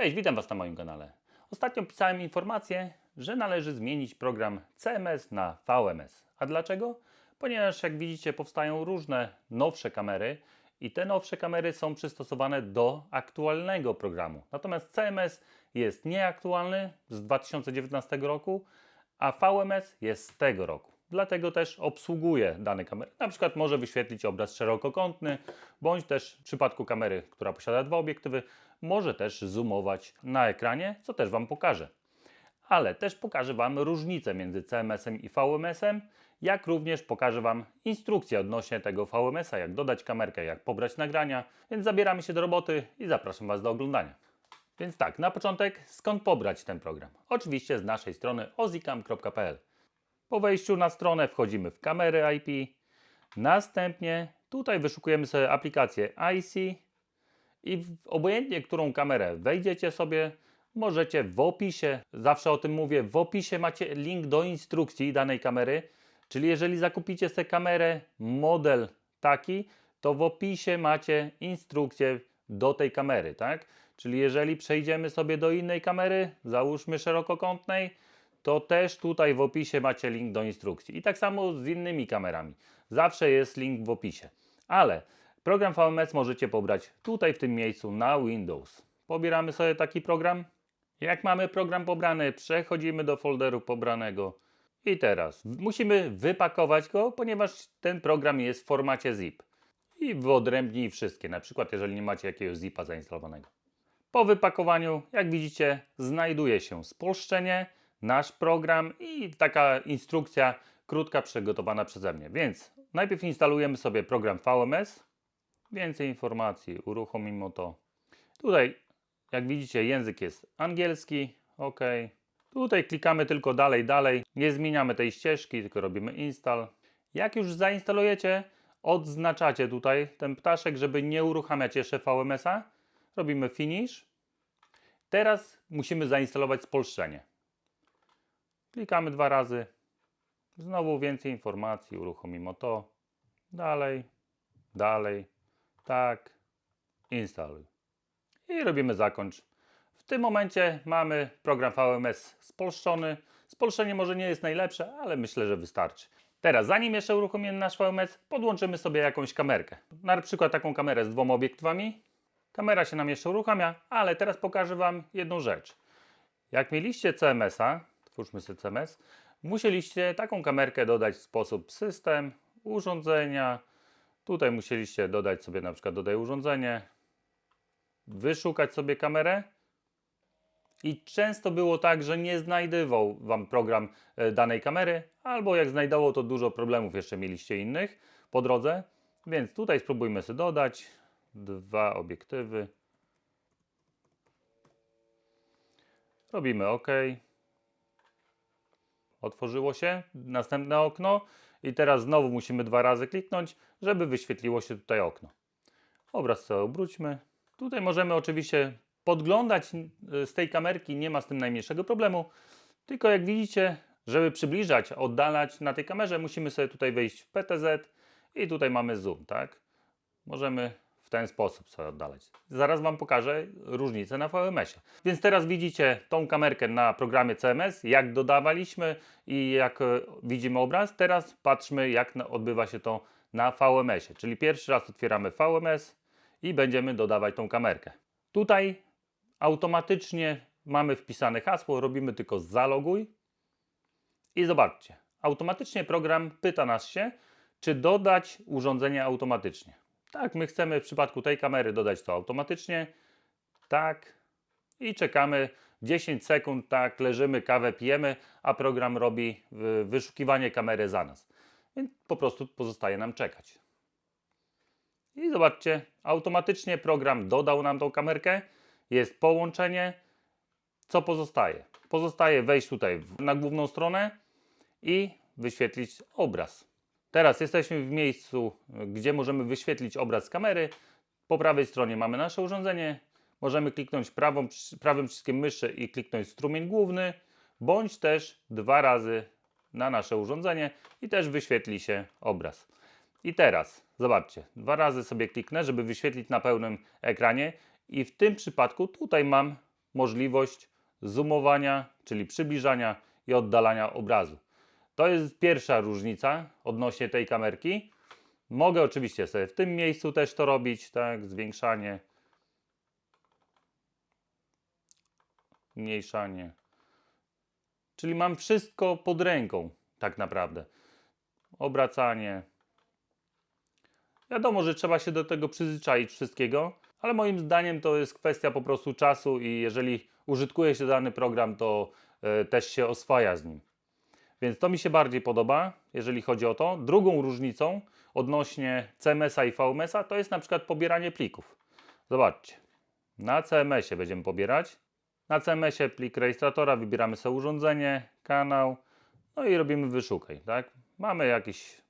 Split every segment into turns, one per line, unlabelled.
Cześć, witam Was na moim kanale. Ostatnio pisałem informację, że należy zmienić program CMS na VMS. A dlaczego? Ponieważ jak widzicie powstają różne nowsze kamery i te nowsze kamery są przystosowane do aktualnego programu. Natomiast CMS jest nieaktualny z 2019 roku, a VMS jest z tego roku. Dlatego też obsługuje dane kamery. Na przykład może wyświetlić obraz szerokokątny, bądź też w przypadku kamery, która posiada dwa obiektywy, może też zoomować na ekranie, co też Wam pokażę. Ale też pokażę Wam różnicę między CMS-em i VMS-em, jak również pokażę Wam instrukcję odnośnie tego VMS-a, jak dodać kamerkę, jak pobrać nagrania, więc zabieramy się do roboty i zapraszam Was do oglądania. Więc tak, na początek skąd pobrać ten program? Oczywiście z naszej strony ozicam.pl. Po wejściu na stronę wchodzimy w kamery IP, następnie tutaj wyszukujemy sobie aplikację IC i obojętnie którą kamerę wejdziecie sobie, możecie w opisie, zawsze o tym mówię, w opisie macie link do instrukcji danej kamery, czyli jeżeli zakupicie sobie kamerę, model taki, to w opisie macie instrukcję do tej kamery, tak? Czyli jeżeli przejdziemy sobie do innej kamery, załóżmy szerokokątnej, to też tutaj w opisie macie link do instrukcji. I tak samo z innymi kamerami. Zawsze jest link w opisie. Ale program VMS możecie pobrać tutaj w tym miejscu na Windows. Pobieramy sobie taki program. Jak mamy program pobrany, przechodzimy do folderu pobranego. I teraz musimy wypakować go, ponieważ ten program jest w formacie zip. I wyodrębnij wszystkie, na przykład jeżeli nie macie jakiegoś zipa zainstalowanego. Po wypakowaniu, jak widzicie, znajduje się spolszczenie, nasz program i taka instrukcja krótka przygotowana przeze mnie. Więc najpierw instalujemy sobie program VMS. Więcej informacji, uruchomimy to. Tutaj, jak widzicie, język jest angielski. OK. Tutaj klikamy tylko dalej, dalej. Nie zmieniamy tej ścieżki, tylko robimy install. Jak już zainstalujecie, odznaczacie tutaj ten ptaszek, żeby nie uruchamiać jeszcze VMS-a. Robimy finish. Teraz musimy zainstalować spolszczenie. Klikamy dwa razy. Znowu więcej informacji, uruchomimy to. Dalej, dalej, tak, instaluj. I robimy zakończ. W tym momencie mamy program VMS spolszczony. Spolszczenie może nie jest najlepsze, ale myślę, że wystarczy. Teraz, zanim jeszcze uruchomimy nasz VMS, podłączymy sobie jakąś kamerkę. Na przykład taką kamerę z dwoma obiektywami. Kamera się nam jeszcze uruchamia, ale teraz pokażę Wam jedną rzecz. Jak mieliście CMS-a, twórzmy sobie CMS, musieliście taką kamerkę dodać w sposób system, urządzenia. Tutaj musieliście dodać sobie na przykład dodaj urządzenie, wyszukać sobie kamerę. I często było tak, że nie znajdywał Wam program e, danej kamery, albo jak znajdował, to dużo problemów jeszcze mieliście innych po drodze. Więc tutaj spróbujmy sobie dodać dwa obiektywy. Robimy OK. Otworzyło się następne okno i teraz znowu musimy dwa razy kliknąć, żeby wyświetliło się tutaj okno. Obraz sobie obróćmy. Tutaj możemy oczywiście podglądać y, z tej kamerki, nie ma z tym najmniejszego problemu. Tylko jak widzicie, żeby przybliżać, oddalać na tej kamerze, musimy sobie tutaj wejść w PTZ i tutaj mamy zoom, tak? Możemy w ten sposób sobie oddalać. Zaraz Wam pokażę różnicę na VMS-ie. Więc teraz widzicie tą kamerkę na programie CMS, jak dodawaliśmy i jak e, widzimy obraz. Teraz patrzmy, jak odbywa się to na VMS-ie. Czyli pierwszy raz otwieramy VMS i będziemy dodawać tą kamerkę. Tutaj automatycznie mamy wpisane hasło, robimy tylko zaloguj i zobaczcie. Automatycznie program pyta nas się, czy dodać urządzenie automatycznie. Tak, my chcemy w przypadku tej kamery dodać to automatycznie. Tak. I czekamy 10 sekund, tak, leżymy, kawę pijemy, a program robi y, wyszukiwanie kamery za nas. Więc po prostu pozostaje nam czekać. I zobaczcie, automatycznie program dodał nam tą kamerkę. Jest połączenie. Co pozostaje? Pozostaje wejść tutaj na główną stronę i wyświetlić obraz. Teraz jesteśmy w miejscu, gdzie możemy wyświetlić obraz z kamery. Po prawej stronie mamy nasze urządzenie. Możemy kliknąć prawą, prawym przyciskiem myszy i kliknąć strumień główny, bądź też dwa razy na nasze urządzenie i też wyświetli się obraz. I teraz, zobaczcie, dwa razy sobie kliknę, żeby wyświetlić na pełnym ekranie i w tym przypadku tutaj mam możliwość zoomowania, czyli przybliżania i oddalania obrazu. To jest pierwsza różnica odnośnie tej kamerki. Mogę oczywiście sobie w tym miejscu też to robić, tak, zwiększanie, mniejszanie. Czyli mam wszystko pod ręką, tak naprawdę. Obracanie. Wiadomo, że trzeba się do tego przyzwyczaić wszystkiego, ale moim zdaniem to jest kwestia po prostu czasu i jeżeli użytkuje się dany program, to e, też się oswaja z nim. Więc to mi się bardziej podoba, jeżeli chodzi o to. Drugą różnicą odnośnie CMS-a i VMS-a to jest na przykład pobieranie plików. Zobaczcie. Na CMS-ie będziemy pobierać. Na CMS-ie plik rejestratora, wybieramy sobie urządzenie, kanał, no i robimy wyszukaj, tak? Mamy jakiś,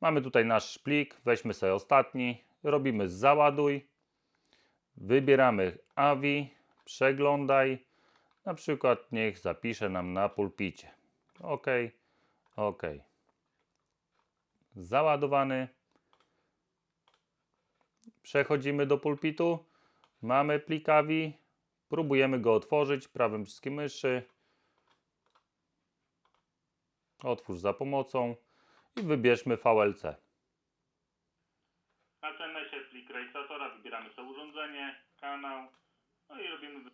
mamy tutaj nasz plik, weźmy sobie ostatni, robimy załaduj, wybieramy AVI, przeglądaj, na przykład niech zapisze nam na pulpicie. OK, OK. Załadowany. Przechodzimy do pulpitu. Mamy plik AVI. Próbujemy go otworzyć prawym przyciskiem myszy. Otwórz za pomocą i wybierzmy VLC. Na CMS-ie plik rejestratora, wybieramy sobie urządzenie, kanał, no i robimy...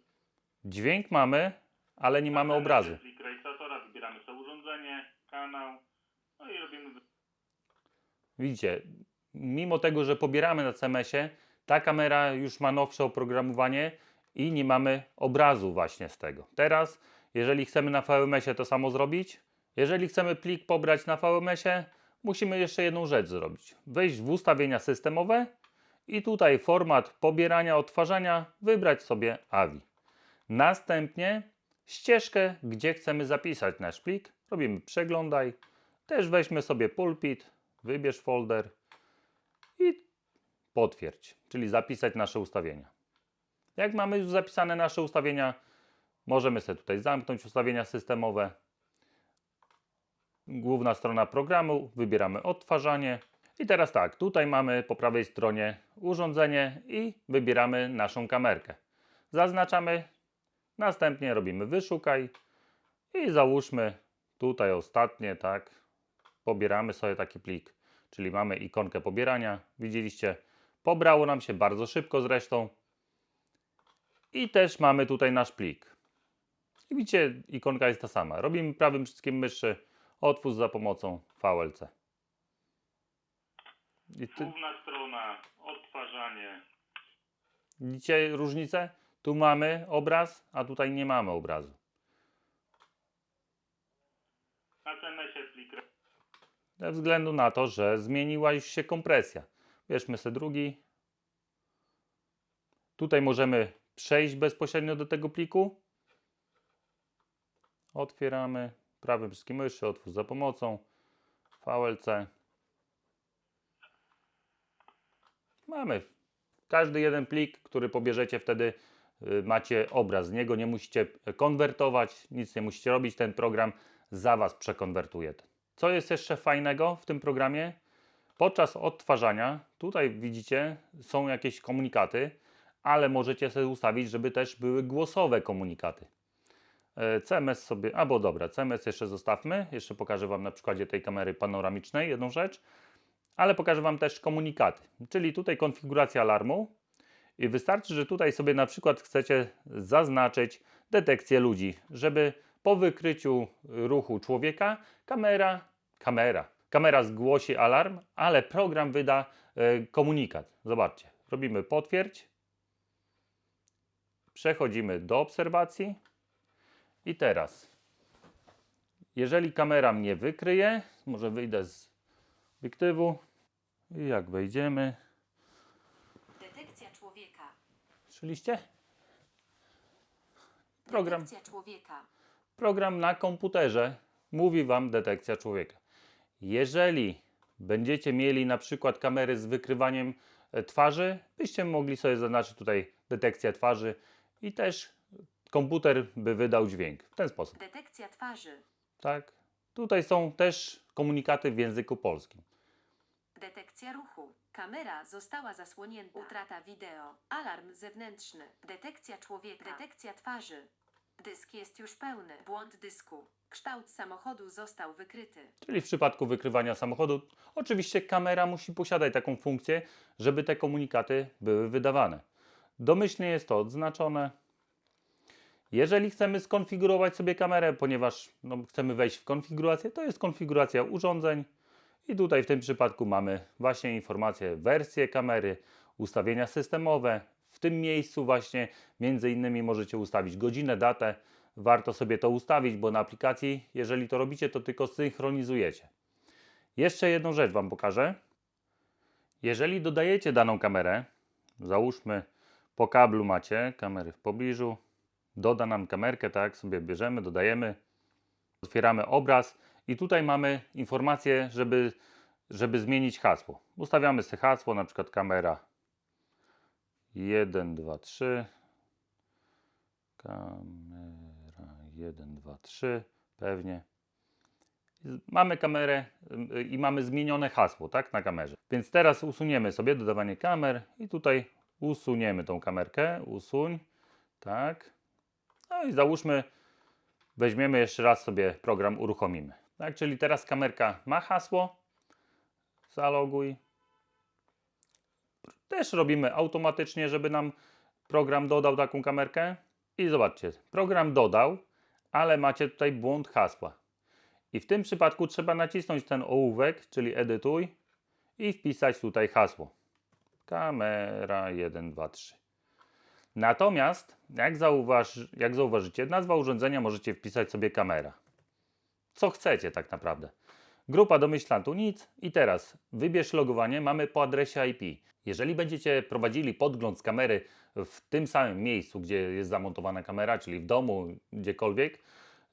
Dźwięk mamy, ale nie mamy obrazu. Plik rejestratora, wybieramy sobie urządzenie, kanał, no i robimy... Widzicie, mimo tego, że pobieramy na CMS-ie, ta kamera już ma nowsze oprogramowanie i nie mamy obrazu właśnie z tego. Teraz, jeżeli chcemy na VMS-ie to samo zrobić, jeżeli chcemy plik pobrać na VMS-ie, musimy jeszcze jedną rzecz zrobić. Wejść w ustawienia systemowe i tutaj format pobierania, odtwarzania wybrać sobie AVI. Następnie ścieżkę, gdzie chcemy zapisać nasz plik, robimy przeglądaj. Też weźmy sobie pulpit, wybierz folder i potwierdź, czyli zapisać nasze ustawienia. Jak mamy już zapisane nasze ustawienia, możemy sobie tutaj zamknąć ustawienia systemowe. Główna strona programu, wybieramy odtwarzanie. I teraz tak, tutaj mamy po prawej stronie urządzenie i wybieramy naszą kamerkę. Zaznaczamy, następnie robimy wyszukaj i załóżmy tutaj ostatnie, tak, pobieramy sobie taki plik, czyli mamy ikonkę pobierania. Widzieliście, pobrało nam się bardzo szybko zresztą. I też mamy tutaj nasz plik. I widzicie, ikonka jest ta sama. Robimy prawym przyciskiem myszy otwórz za pomocą VLC.
Główna strona, odtwarzanie.
widzicie różnicę? Tu mamy obraz, a tutaj nie mamy obrazu. Ze względu na to, że zmieniła już się kompresja. Bierzmy sobie drugi. Tutaj możemy przejść bezpośrednio do tego pliku. Otwieramy prawym przyciskiem myszy, otwórz za pomocą VLC. Mamy każdy jeden plik, który pobierzecie wtedy macie obraz z niego, nie musicie konwertować, nic nie musicie robić, ten program za Was przekonwertuje. Co jest jeszcze fajnego w tym programie? Podczas odtwarzania, tutaj widzicie, są jakieś komunikaty, ale możecie sobie ustawić, żeby też były głosowe komunikaty. E, CMS sobie, albo dobra, CMS jeszcze zostawmy, jeszcze pokażę Wam na przykładzie tej kamery panoramicznej jedną rzecz, ale pokażę Wam też komunikaty, czyli tutaj konfiguracja alarmu i wystarczy, że tutaj sobie na przykład chcecie zaznaczyć detekcję ludzi, żeby po wykryciu ruchu człowieka kamera, kamera, kamera zgłosi alarm, ale program wyda e, komunikat. Zobaczcie, robimy potwierdź, przechodzimy do obserwacji i teraz, jeżeli kamera mnie wykryje, może wyjdę z obiektywu i jak wejdziemy,
Detekcja człowieka.
Słyszeliście? Program,
Detekcja człowieka.
program na komputerze mówi Wam detekcja człowieka. Jeżeli będziecie mieli na przykład kamery z wykrywaniem e, twarzy, byście mogli sobie zaznaczyć tutaj detekcję twarzy i też komputer by wydał dźwięk w ten sposób.
Detekcja twarzy.
Tak. Tutaj są też komunikaty w języku polskim.
Detekcja ruchu. Kamera została zasłonięta. Utrata wideo. Alarm zewnętrzny. Detekcja człowieka. Detekcja twarzy. Dysk jest już pełny. Błąd dysku. Kształt samochodu został wykryty.
Czyli w przypadku wykrywania samochodu, oczywiście kamera musi posiadać taką funkcję, żeby te komunikaty były wydawane. Domyślnie jest to odznaczone. Jeżeli chcemy skonfigurować sobie kamerę, ponieważ no, chcemy wejść w konfigurację, to jest konfiguracja urządzeń. I tutaj w tym przypadku mamy właśnie informacje, wersję kamery, ustawienia systemowe. W tym miejscu właśnie między innymi możecie ustawić godzinę, datę. Warto sobie to ustawić, bo na aplikacji, jeżeli to robicie, to tylko synchronizujecie. Jeszcze jedną rzecz Wam pokażę. Jeżeli dodajecie daną kamerę, załóżmy po kablu macie kamery w pobliżu, doda nam kamerkę, tak sobie bierzemy, dodajemy, otwieramy obraz i tutaj mamy informację, żeby, żeby zmienić hasło. Ustawiamy sobie hasło, na przykład kamera 1, 2, 3, kamera 1, 2, 3, pewnie. Mamy kamerę y, i mamy zmienione hasło, tak, na kamerze. Więc teraz usuniemy sobie dodawanie kamer i tutaj usuniemy tą kamerkę, usuń, tak. No i załóżmy, weźmiemy jeszcze raz sobie program, uruchomimy. Tak, czyli teraz kamerka ma hasło, zaloguj. Też robimy automatycznie, żeby nam program dodał taką kamerkę. I zobaczcie, program dodał, ale macie tutaj błąd hasła. I w tym przypadku trzeba nacisnąć ten ołówek, czyli edytuj i wpisać tutaj hasło. Kamera 1, 2, 3. Natomiast, jak, zauważ, jak zauważycie, nazwa urządzenia możecie wpisać sobie kamera. Co chcecie tak naprawdę. Grupa domyślantu nic i teraz wybierz logowanie, mamy po adresie IP. Jeżeli będziecie prowadzili podgląd z kamery w tym samym miejscu, gdzie jest zamontowana kamera, czyli w domu, gdziekolwiek,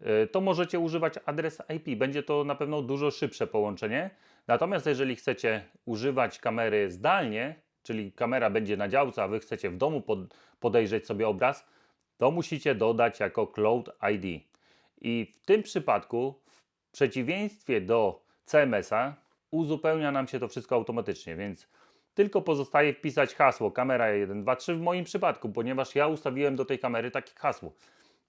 y, to możecie używać adres IP. Będzie to na pewno dużo szybsze połączenie. Natomiast jeżeli chcecie używać kamery zdalnie, czyli kamera będzie na działce, a Wy chcecie w domu pod, podejrzeć sobie obraz, to musicie dodać jako Cloud ID. I w tym przypadku, w przeciwieństwie do CMS-a, uzupełnia nam się to wszystko automatycznie, więc tylko pozostaje wpisać hasło kamera 123 w moim przypadku, ponieważ ja ustawiłem do tej kamery takie hasło.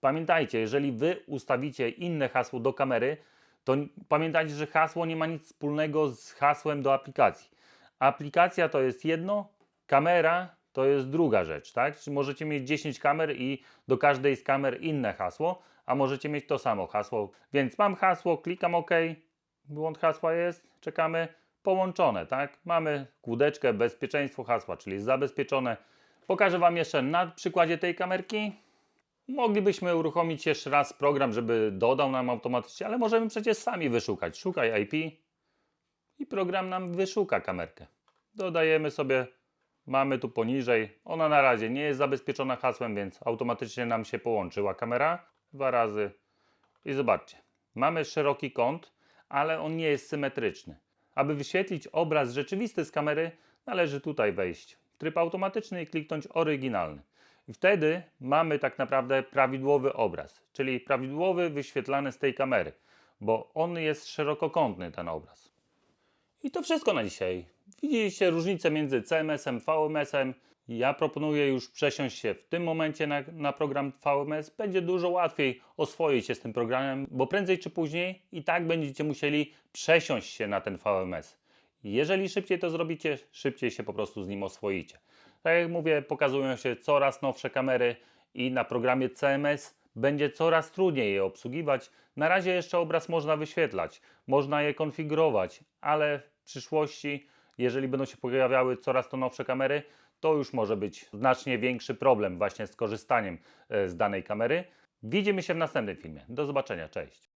Pamiętajcie, jeżeli Wy ustawicie inne hasło do kamery, to pamiętajcie, że hasło nie ma nic wspólnego z hasłem do aplikacji. Aplikacja to jest jedno, kamera to jest druga rzecz, tak? Czyli możecie mieć 10 kamer i do każdej z kamer inne hasło, a możecie mieć to samo hasło. Więc mam hasło, klikam OK, błąd hasła jest, czekamy, połączone, tak? Mamy kłódeczkę bezpieczeństwo hasła, czyli zabezpieczone. Pokażę Wam jeszcze na przykładzie tej kamerki. Moglibyśmy uruchomić jeszcze raz program, żeby dodał nam automatycznie, ale możemy przecież sami wyszukać. Szukaj IP i program nam wyszuka kamerkę. Dodajemy sobie, mamy tu poniżej. Ona na razie nie jest zabezpieczona hasłem, więc automatycznie nam się połączyła kamera dwa razy. I zobaczcie, mamy szeroki kąt, ale on nie jest symetryczny. Aby wyświetlić obraz rzeczywisty z kamery, należy tutaj wejść w tryb automatyczny i kliknąć oryginalny. I wtedy mamy tak naprawdę prawidłowy obraz, czyli prawidłowy wyświetlany z tej kamery, bo on jest szerokokątny ten obraz. I to wszystko na dzisiaj. Widzieliście różnicę między CMS-em, VMS-em. Ja proponuję już przesiąść się w tym momencie na, na program VMS. Będzie dużo łatwiej oswoić się z tym programem, bo prędzej czy później i tak będziecie musieli przesiąść się na ten VMS. Jeżeli szybciej to zrobicie, szybciej się po prostu z nim oswoicie. Tak jak mówię, pokazują się coraz nowsze kamery i na programie CMS będzie coraz trudniej je obsługiwać. Na razie jeszcze obraz można wyświetlać, można je konfigurować, ale w przyszłości, jeżeli będą się pojawiały coraz to nowsze kamery, to już może być znacznie większy problem właśnie z korzystaniem e, z danej kamery. Widzimy się w następnym filmie. Do zobaczenia, cześć.